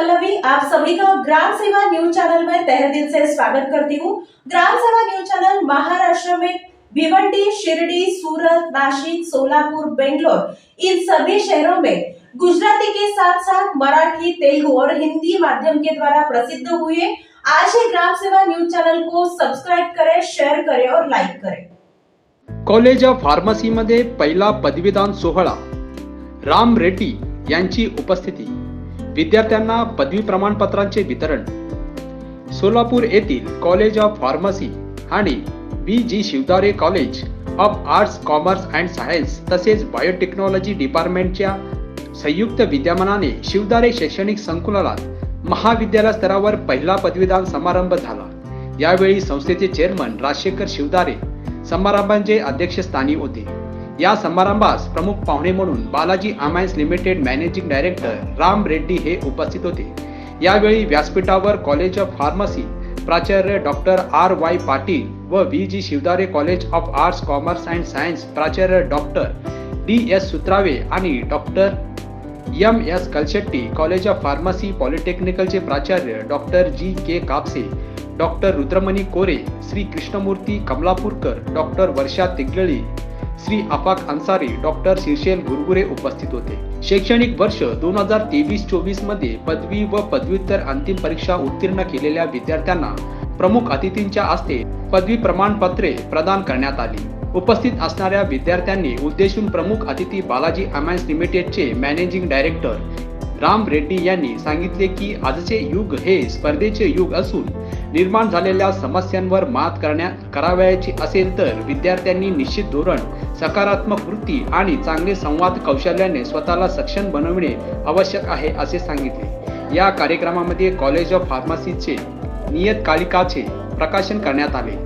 पल्लवी आप सभी का ग्राम सेवा न्यूज चैनल में तहे दिल से स्वागत करती हूँ। ग्राम सेवा न्यूज चैनल महाराष्ट्र में भिवंडी शिरडी सूरत नासिक सोलापुर बेंगलोर इन सभी शहरों में गुजराती के साथ साथ मराठी तेलुगु और हिंदी माध्यम के द्वारा प्रसिद्ध हुए आज ही ग्राम सेवा न्यूज चैनल को सब्सक्राइब करें शेयर करें और लाइक करें। कॉलेज ऑफ फार्मसीमध्ये पहिला पदवीदान सोहळा. राम रेड्डी यांची उपस्थिती. विद्यार्थ्यांना पदवी प्रमाणपत्रांचे वितरण. सोलापूर येथील कॉलेज ऑफ फार्मसी आणि B G Shivdare college of arts commerce and science तसेच बायोटेक्नॉलॉजी डिपार्टमेंटच्या संयुक्त विद्यमानाने शिवदारे शैक्षणिक संकुलात महाविद्यालय स्तरावर पहिला पदवीदान समारंभ झाला. यावेळी संस्थेचे चेअरमन राजशेखर शिवदारे समारंभांचे अध्यक्षस्थानी होते. या समारंभास प्रमुख पाहुणे म्हणून Balaji Amines limited managing director Ram Reddy हे उपस्थित होते. यावेळी व्यासपीठावर कॉलेज ऑफ फार्मसी प्राचार्य डॉक्टर आर वाय पाटील व V G Shivdare college of arts commerce and science प्राचार्य डॉक्टर डी एस सुत्रावे आणि doctor M S Kalshetti college of pharmacy पॉलिटेक्निकलचे प्राचार्य doctor G K Kapse doctor Rudramani Kore Shri Krishnamurthy Kamlapurkar doctor Varsha Tigali Shri Afaq Ansari doctor Shirshel Gurgure उपस्थित होते. शैक्षणिक वर्ष दोन हजार तेवीस चोवीसमध्ये पदवी व पदव्युत्तर अंतिम परीक्षा उत्तीर्ण केलेल्या विद्यार्थ्यांना प्रमुख अतिथींच्या हस्ते पदवी प्रमाणपत्रे प्रदान करण्यात आली. उपस्थित असणाऱ्या विद्यार्थ्यांनी उद्देशून प्रमुख अतिथी बालाजी अमायन्स लिमिटेडचे मॅनेजिंग डायरेक्टर राम रेड्डी यांनी सांगितले की आजचे युग हे स्पर्धेचे युग असून निर्माण झालेल्या समस्यांवर मात करण्या करावयाची असेल तर विद्यार्थ्यांनी निश्चित धोरण सकारात्मक वृत्ती आणि चांगले संवाद कौशल्याने स्वतःला सक्षम बनविणे आवश्यक आहे असे सांगितले. या कार्यक्रमामध्ये कॉलेज ऑफ फार्मसीचे नियतकालिकाचे प्रकाशन करण्यात आले.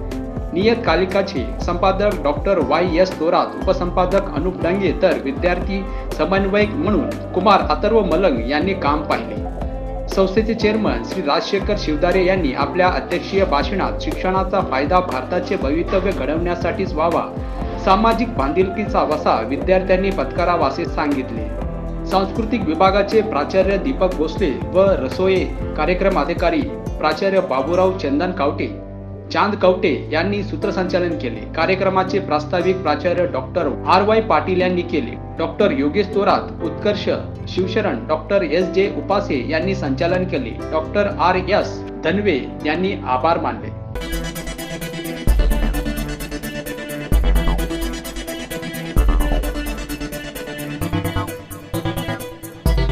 नियतकालिकाचे संपादक डॉक्टर वाय एस तोरात उपसंपादक अनुप डांगे तर विद्यार्थी समन्वयक म्हणून कुमार अथर्व मलंग यांनी काम पाहिले. संस्थेचे चेअरमन श्री राजशेखर शिवदारे यांनी आपल्या अध्यक्षीय भाषणात शिक्षणाचा फायदा भारताचे भवितव्य घडवण्यासाठीच व्हावा सामाजिक बांधिलकीचा वसा विद्यार्थ्यांनी पत्करावा असे सांगितले. सांस्कृतिक विभागाचे प्राचार्य दीपक भोसले व रसोये कार्यक्रम अधिकारी प्राचार्य बाबूराव चंदन कावटे चांद कवटे यांनी सूत्रसंचालन केले. कार्यक्रमाचे प्रास्ताविक प्राचार्य डॉक्टर आर वाय पाटील यांनी केले. Doctor Yogesh Torat Utkarsh Shivsharan doctor S J Upase यांनी संचालन केले. डॉक्टर आर एस धनवे यांनी आभार मानले.